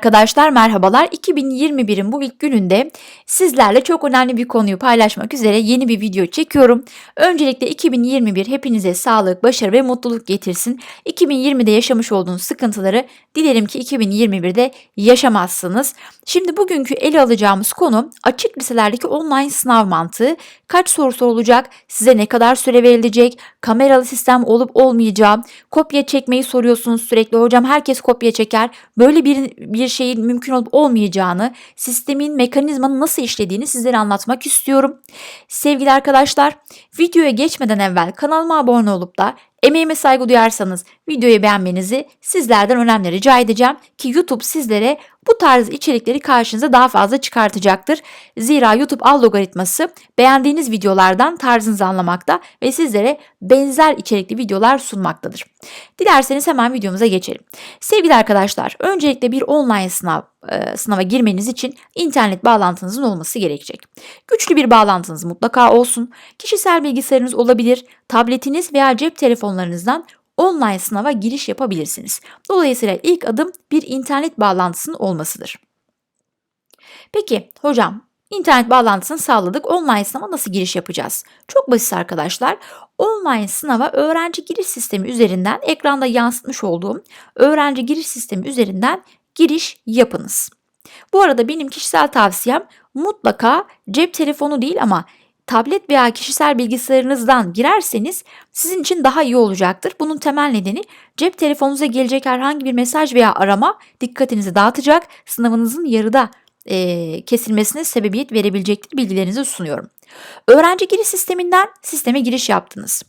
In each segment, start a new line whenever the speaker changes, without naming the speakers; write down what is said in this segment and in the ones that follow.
Arkadaşlar merhabalar. 2021'in bu ilk gününde sizlerle çok önemli bir konuyu paylaşmak üzere yeni bir video çekiyorum. Öncelikle 2021 hepinize sağlık, başarı ve mutluluk getirsin. 2020'de yaşamış olduğunuz sıkıntıları dilerim ki 2021'de yaşamazsınız. Şimdi bugünkü ele alacağımız konu açık liselerdeki online sınav mantığı. Kaç soru sorulacak, size ne kadar süre verilecek, kameralı sistem olup olmayacağı, kopya çekmeyi soruyorsunuz sürekli. Hocam herkes kopya çeker. Böyle bir, bir şeyin mümkün olup olmayacağını, sistemin, mekanizmanın nasıl işlediğini sizlere anlatmak istiyorum. Sevgili arkadaşlar, videoya geçmeden evvel kanalıma abone olup da Emeğime saygı duyarsanız videoyu beğenmenizi sizlerden önemli rica edeceğim ki YouTube sizlere bu tarz içerikleri karşınıza daha fazla çıkartacaktır. Zira YouTube algoritması beğendiğiniz videolardan tarzınızı anlamakta ve sizlere benzer içerikli videolar sunmaktadır. Dilerseniz hemen videomuza geçelim. Sevgili arkadaşlar, öncelikle bir online sınav e, sınava girmeniz için internet bağlantınızın olması gerekecek. Güçlü bir bağlantınız mutlaka olsun. Kişisel bilgisayarınız olabilir, tabletiniz veya cep telefonlarınızdan online sınava giriş yapabilirsiniz. Dolayısıyla ilk adım bir internet bağlantısının olmasıdır. Peki hocam internet bağlantısını sağladık. Online sınava nasıl giriş yapacağız? Çok basit arkadaşlar. Online sınava öğrenci giriş sistemi üzerinden ekranda yansıtmış olduğum öğrenci giriş sistemi üzerinden giriş yapınız. Bu arada benim kişisel tavsiyem mutlaka cep telefonu değil ama tablet veya kişisel bilgisayarınızdan girerseniz sizin için daha iyi olacaktır. Bunun temel nedeni cep telefonunuza gelecek herhangi bir mesaj veya arama dikkatinizi dağıtacak, sınavınızın yarıda e, kesilmesine sebebiyet verebilecektir bilgilerinizi sunuyorum. Öğrenci giriş sisteminden sisteme giriş yaptınız.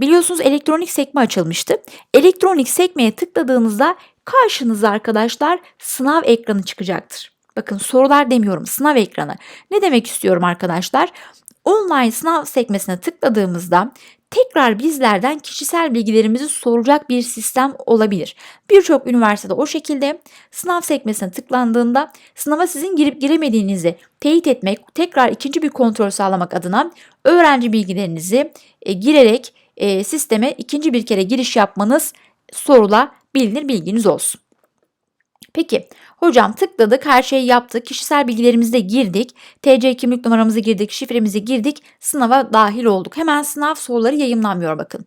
Biliyorsunuz elektronik sekme açılmıştı. Elektronik sekmeye tıkladığınızda karşınıza arkadaşlar sınav ekranı çıkacaktır. Bakın sorular demiyorum sınav ekranı. Ne demek istiyorum arkadaşlar? Online sınav sekmesine tıkladığımızda tekrar bizlerden kişisel bilgilerimizi soracak bir sistem olabilir. Birçok üniversitede o şekilde sınav sekmesine tıklandığında sınava sizin girip giremediğinizi teyit etmek, tekrar ikinci bir kontrol sağlamak adına öğrenci bilgilerinizi e, girerek e, sisteme ikinci bir kere giriş yapmanız sorulabilir bilginiz olsun. Peki hocam tıkladık her şeyi yaptık kişisel bilgilerimizi de girdik TC kimlik numaramızı girdik şifremizi girdik sınava dahil olduk. Hemen sınav soruları yayınlanmıyor bakın.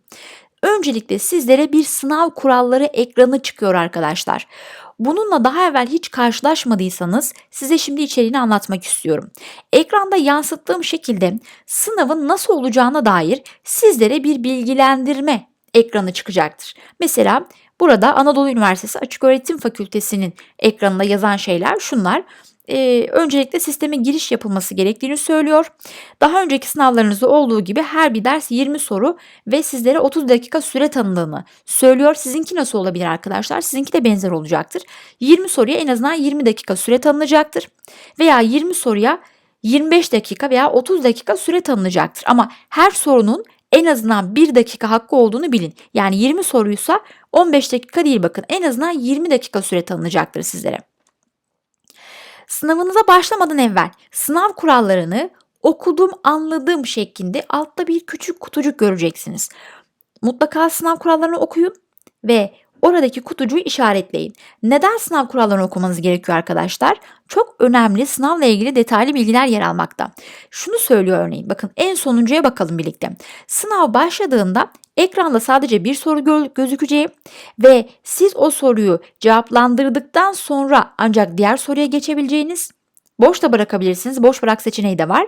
Öncelikle sizlere bir sınav kuralları ekranı çıkıyor arkadaşlar. Bununla daha evvel hiç karşılaşmadıysanız size şimdi içeriğini anlatmak istiyorum. Ekranda yansıttığım şekilde sınavın nasıl olacağına dair sizlere bir bilgilendirme ekranı çıkacaktır. Mesela Burada Anadolu Üniversitesi Açıköğretim Fakültesi'nin ekranında yazan şeyler şunlar. Ee, öncelikle sisteme giriş yapılması gerektiğini söylüyor. Daha önceki sınavlarınızda olduğu gibi her bir ders 20 soru ve sizlere 30 dakika süre tanıdığını söylüyor. Sizinki nasıl olabilir arkadaşlar? Sizinki de benzer olacaktır. 20 soruya en azından 20 dakika süre tanınacaktır. Veya 20 soruya 25 dakika veya 30 dakika süre tanınacaktır. Ama her sorunun en azından 1 dakika hakkı olduğunu bilin. Yani 20 soruysa 15 dakika değil bakın en azından 20 dakika süre tanınacaktır sizlere. Sınavınıza başlamadan evvel sınav kurallarını okudum anladığım şeklinde altta bir küçük kutucuk göreceksiniz. Mutlaka sınav kurallarını okuyun ve Oradaki kutucuğu işaretleyin. Neden sınav kurallarını okumanız gerekiyor arkadaşlar? Çok önemli sınavla ilgili detaylı bilgiler yer almakta. Şunu söylüyor örneğin bakın en sonuncuya bakalım birlikte. Sınav başladığında ekranda sadece bir soru gö- gözükeceği ve siz o soruyu cevaplandırdıktan sonra ancak diğer soruya geçebileceğiniz boş da bırakabilirsiniz. Boş bırak seçeneği de var.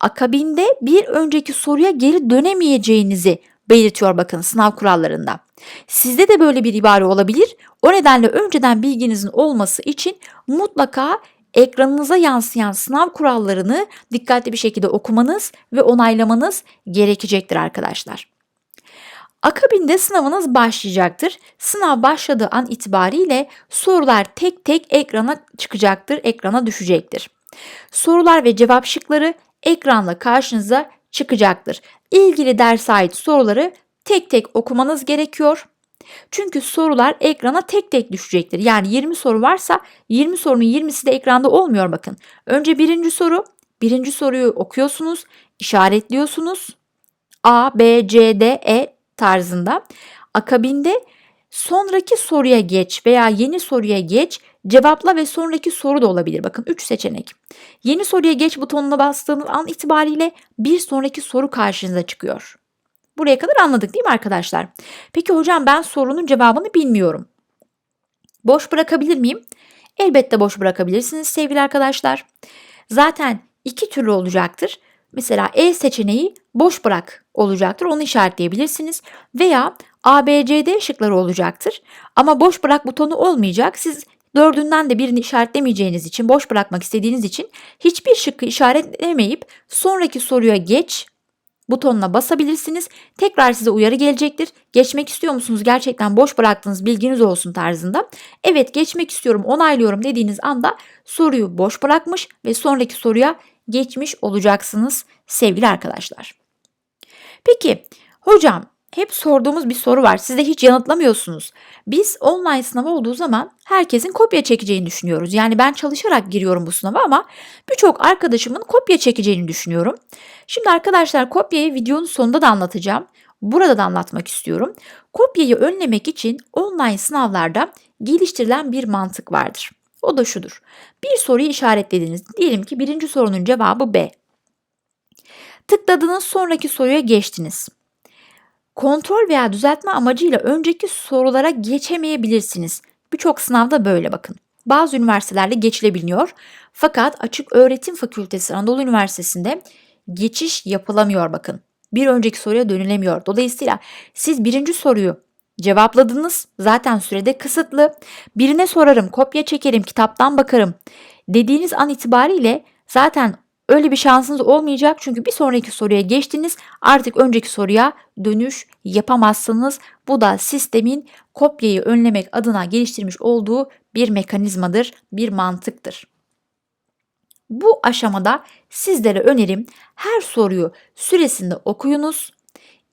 Akabinde bir önceki soruya geri dönemeyeceğinizi belirtiyor bakın sınav kurallarında. Sizde de böyle bir ibare olabilir. O nedenle önceden bilginizin olması için mutlaka ekranınıza yansıyan sınav kurallarını dikkatli bir şekilde okumanız ve onaylamanız gerekecektir arkadaşlar. Akabinde sınavınız başlayacaktır. Sınav başladığı an itibariyle sorular tek tek ekrana çıkacaktır, ekrana düşecektir. Sorular ve cevap şıkları ekranla karşınıza çıkacaktır. İlgili derse ait soruları tek tek okumanız gerekiyor. Çünkü sorular ekrana tek tek düşecektir. Yani 20 soru varsa 20 sorunun 20'si de ekranda olmuyor bakın. Önce birinci soru, birinci soruyu okuyorsunuz, işaretliyorsunuz. A, B, C, D, E tarzında. Akabinde sonraki soruya geç veya yeni soruya geç Cevapla ve sonraki soru da olabilir. Bakın 3 seçenek. Yeni soruya geç butonuna bastığınız an itibariyle bir sonraki soru karşınıza çıkıyor. Buraya kadar anladık değil mi arkadaşlar? Peki hocam ben sorunun cevabını bilmiyorum. Boş bırakabilir miyim? Elbette boş bırakabilirsiniz sevgili arkadaşlar. Zaten iki türlü olacaktır. Mesela E seçeneği boş bırak olacaktır. Onu işaretleyebilirsiniz. Veya A, B, C, D şıkları olacaktır. Ama boş bırak butonu olmayacak. Siz dördünden de birini işaretlemeyeceğiniz için, boş bırakmak istediğiniz için hiçbir şıkkı işaretlemeyip sonraki soruya geç butonuna basabilirsiniz. Tekrar size uyarı gelecektir. Geçmek istiyor musunuz? Gerçekten boş bıraktınız bilginiz olsun tarzında. Evet geçmek istiyorum, onaylıyorum dediğiniz anda soruyu boş bırakmış ve sonraki soruya geçmiş olacaksınız sevgili arkadaşlar. Peki hocam hep sorduğumuz bir soru var. Siz de hiç yanıtlamıyorsunuz. Biz online sınav olduğu zaman herkesin kopya çekeceğini düşünüyoruz. Yani ben çalışarak giriyorum bu sınava ama birçok arkadaşımın kopya çekeceğini düşünüyorum. Şimdi arkadaşlar kopyayı videonun sonunda da anlatacağım. Burada da anlatmak istiyorum. Kopyayı önlemek için online sınavlarda geliştirilen bir mantık vardır. O da şudur. Bir soruyu işaretlediniz. Diyelim ki birinci sorunun cevabı B. Tıkladınız sonraki soruya geçtiniz. Kontrol veya düzeltme amacıyla önceki sorulara geçemeyebilirsiniz. Birçok sınavda böyle bakın. Bazı üniversitelerde geçilebiliyor. Fakat Açık Öğretim Fakültesi Anadolu Üniversitesi'nde geçiş yapılamıyor bakın. Bir önceki soruya dönülemiyor. Dolayısıyla siz birinci soruyu cevapladınız. Zaten sürede kısıtlı. Birine sorarım, kopya çekerim, kitaptan bakarım dediğiniz an itibariyle zaten öyle bir şansınız olmayacak. Çünkü bir sonraki soruya geçtiniz. Artık önceki soruya dönüş yapamazsınız. Bu da sistemin kopyayı önlemek adına geliştirmiş olduğu bir mekanizmadır, bir mantıktır. Bu aşamada sizlere önerim her soruyu süresinde okuyunuz.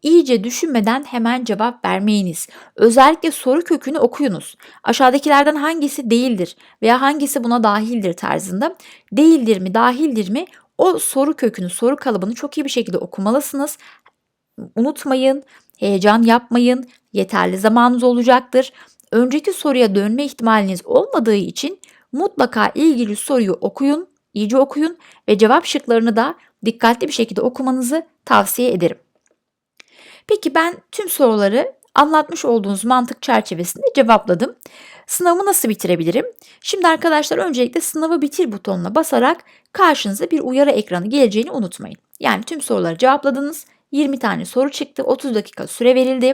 İyice düşünmeden hemen cevap vermeyiniz. Özellikle soru kökünü okuyunuz. Aşağıdakilerden hangisi değildir veya hangisi buna dahildir tarzında. Değildir mi, dahildir mi? O soru kökünü, soru kalıbını çok iyi bir şekilde okumalısınız. Unutmayın, heyecan yapmayın. Yeterli zamanınız olacaktır. Önceki soruya dönme ihtimaliniz olmadığı için mutlaka ilgili soruyu okuyun, iyice okuyun ve cevap şıklarını da dikkatli bir şekilde okumanızı tavsiye ederim. Peki ben tüm soruları anlatmış olduğunuz mantık çerçevesinde cevapladım. Sınavımı nasıl bitirebilirim? Şimdi arkadaşlar öncelikle sınavı bitir butonuna basarak karşınıza bir uyarı ekranı geleceğini unutmayın. Yani tüm soruları cevapladınız. 20 tane soru çıktı. 30 dakika süre verildi.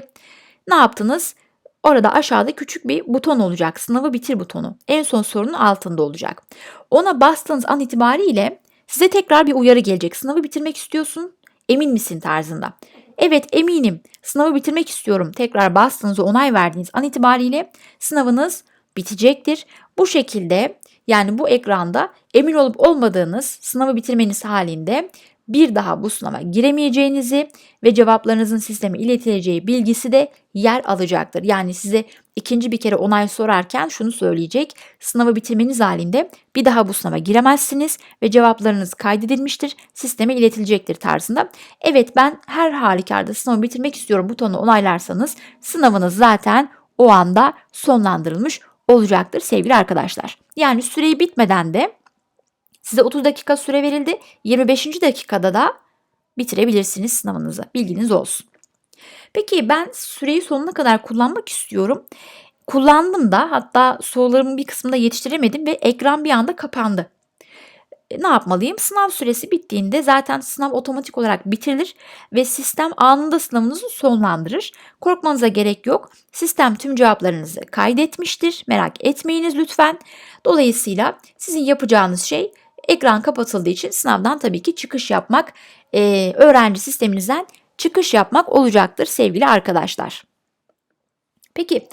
Ne yaptınız? Orada aşağıda küçük bir buton olacak. Sınavı bitir butonu. En son sorunun altında olacak. Ona bastığınız an itibariyle size tekrar bir uyarı gelecek. Sınavı bitirmek istiyorsun. Emin misin tarzında. Evet eminim sınavı bitirmek istiyorum. Tekrar bastığınız onay verdiğiniz an itibariyle sınavınız bitecektir. Bu şekilde yani bu ekranda emin olup olmadığınız sınavı bitirmeniz halinde bir daha bu sınava giremeyeceğinizi ve cevaplarınızın sisteme iletileceği bilgisi de yer alacaktır. Yani size ikinci bir kere onay sorarken şunu söyleyecek. Sınavı bitirmeniz halinde bir daha bu sınava giremezsiniz ve cevaplarınız kaydedilmiştir, sisteme iletilecektir tarzında. Evet ben her halükarda sınavı bitirmek istiyorum butonunu onaylarsanız sınavınız zaten o anda sonlandırılmış olacaktır sevgili arkadaşlar. Yani süreyi bitmeden de Size 30 dakika süre verildi. 25. dakikada da bitirebilirsiniz sınavınızı. Bilginiz olsun. Peki ben süreyi sonuna kadar kullanmak istiyorum. Kullandım da hatta sorularımın bir kısmında yetiştiremedim ve ekran bir anda kapandı. E, ne yapmalıyım? Sınav süresi bittiğinde zaten sınav otomatik olarak bitirilir ve sistem anında sınavınızı sonlandırır. Korkmanıza gerek yok. Sistem tüm cevaplarınızı kaydetmiştir. Merak etmeyiniz lütfen. Dolayısıyla sizin yapacağınız şey Ekran kapatıldığı için sınavdan tabii ki çıkış yapmak, e, öğrenci sisteminizden çıkış yapmak olacaktır sevgili arkadaşlar. Peki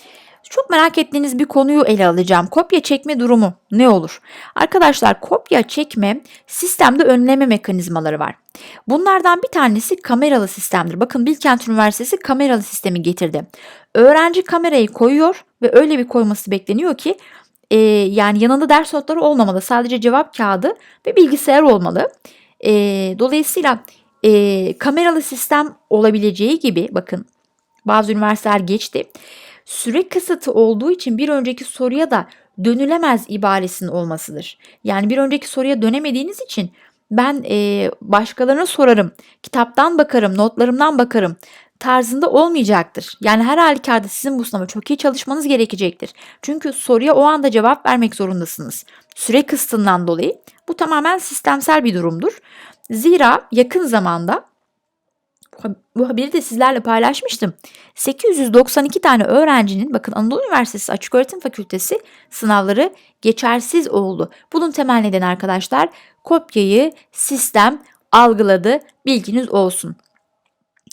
çok merak ettiğiniz bir konuyu ele alacağım. Kopya çekme durumu ne olur? Arkadaşlar kopya çekme sistemde önleme mekanizmaları var. Bunlardan bir tanesi kameralı sistemdir. Bakın Bilkent Üniversitesi kameralı sistemi getirdi. Öğrenci kamerayı koyuyor ve öyle bir koyması bekleniyor ki e, yani yanında ders notları olmamalı. Sadece cevap kağıdı ve bilgisayar olmalı. E, dolayısıyla e, kameralı sistem olabileceği gibi bakın bazı üniversiteler geçti. Süre kısıtı olduğu için bir önceki soruya da dönülemez ibaresinin olmasıdır. Yani bir önceki soruya dönemediğiniz için ben e, başkalarına sorarım, kitaptan bakarım, notlarımdan bakarım tarzında olmayacaktır. Yani her halükarda sizin bu sınava çok iyi çalışmanız gerekecektir. Çünkü soruya o anda cevap vermek zorundasınız. Süre kısıtından dolayı bu tamamen sistemsel bir durumdur. Zira yakın zamanda bu haberi de sizlerle paylaşmıştım. 892 tane öğrencinin bakın Anadolu Üniversitesi Açıköğretim Fakültesi sınavları geçersiz oldu. Bunun temel nedeni arkadaşlar kopyayı sistem algıladı. Bilginiz olsun.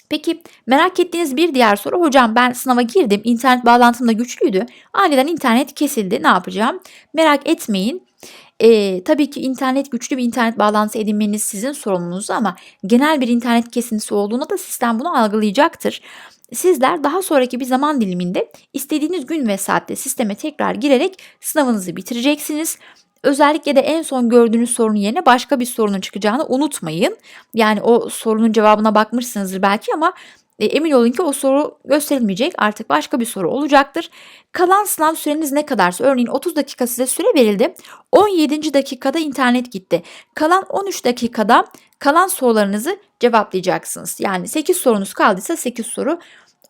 Peki merak ettiğiniz bir diğer soru hocam ben sınava girdim internet bağlantım da güçlüydü aniden internet kesildi ne yapacağım merak etmeyin ee, tabii ki internet güçlü bir internet bağlantısı edinmeniz sizin sorumluluğunuz ama genel bir internet kesintisi olduğunda da sistem bunu algılayacaktır. Sizler daha sonraki bir zaman diliminde istediğiniz gün ve saatte sisteme tekrar girerek sınavınızı bitireceksiniz. Özellikle de en son gördüğünüz sorunun yerine başka bir sorunun çıkacağını unutmayın. Yani o sorunun cevabına bakmışsınızdır belki ama e, emin olun ki o soru gösterilmeyecek. Artık başka bir soru olacaktır. Kalan sınav süreniz ne kadarsa örneğin 30 dakika size süre verildi. 17. dakikada internet gitti. Kalan 13 dakikada kalan sorularınızı cevaplayacaksınız. Yani 8 sorunuz kaldıysa 8 soru,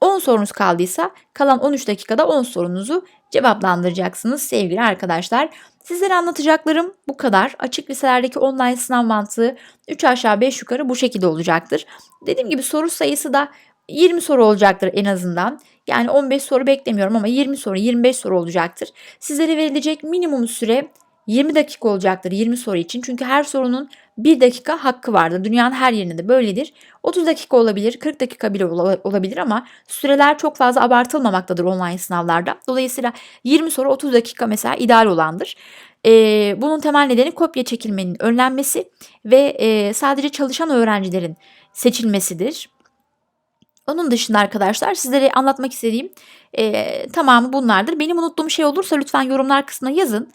10 sorunuz kaldıysa kalan 13 dakikada 10 sorunuzu cevaplandıracaksınız sevgili arkadaşlar. Sizlere anlatacaklarım bu kadar. Açık liselerdeki online sınav mantığı 3 aşağı 5 yukarı bu şekilde olacaktır. Dediğim gibi soru sayısı da 20 soru olacaktır en azından. Yani 15 soru beklemiyorum ama 20 soru, 25 soru olacaktır. Sizlere verilecek minimum süre 20 dakika olacaktır 20 soru için. Çünkü her sorunun 1 dakika hakkı vardır. Dünyanın her yerinde de böyledir. 30 dakika olabilir, 40 dakika bile olabilir ama süreler çok fazla abartılmamaktadır online sınavlarda. Dolayısıyla 20 soru 30 dakika mesela ideal olandır. Ee, bunun temel nedeni kopya çekilmenin önlenmesi ve e, sadece çalışan öğrencilerin seçilmesidir. Onun dışında arkadaşlar sizlere anlatmak istediğim e, tamamı bunlardır. Benim unuttuğum şey olursa lütfen yorumlar kısmına yazın.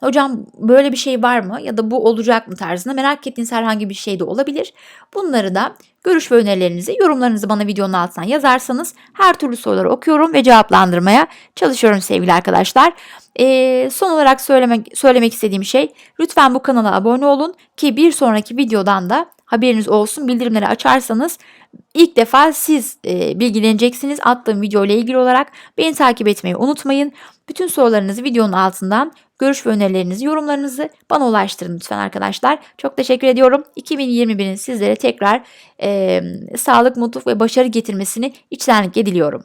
Hocam böyle bir şey var mı ya da bu olacak mı tarzında merak ettiğiniz herhangi bir şey de olabilir. Bunları da görüş ve önerilerinizi, yorumlarınızı bana videonun altına yazarsanız her türlü soruları okuyorum ve cevaplandırmaya çalışıyorum sevgili arkadaşlar. Ee, son olarak söylemek, söylemek istediğim şey lütfen bu kanala abone olun ki bir sonraki videodan da haberiniz olsun. Bildirimleri açarsanız ilk defa siz e, bilgileneceksiniz attığım video ile ilgili olarak. Beni takip etmeyi unutmayın. Bütün sorularınızı videonun altından görüş ve önerilerinizi, yorumlarınızı bana ulaştırın lütfen arkadaşlar. Çok teşekkür ediyorum. 2021'in sizlere tekrar e, sağlık, mutluluk ve başarı getirmesini içtenlikle diliyorum.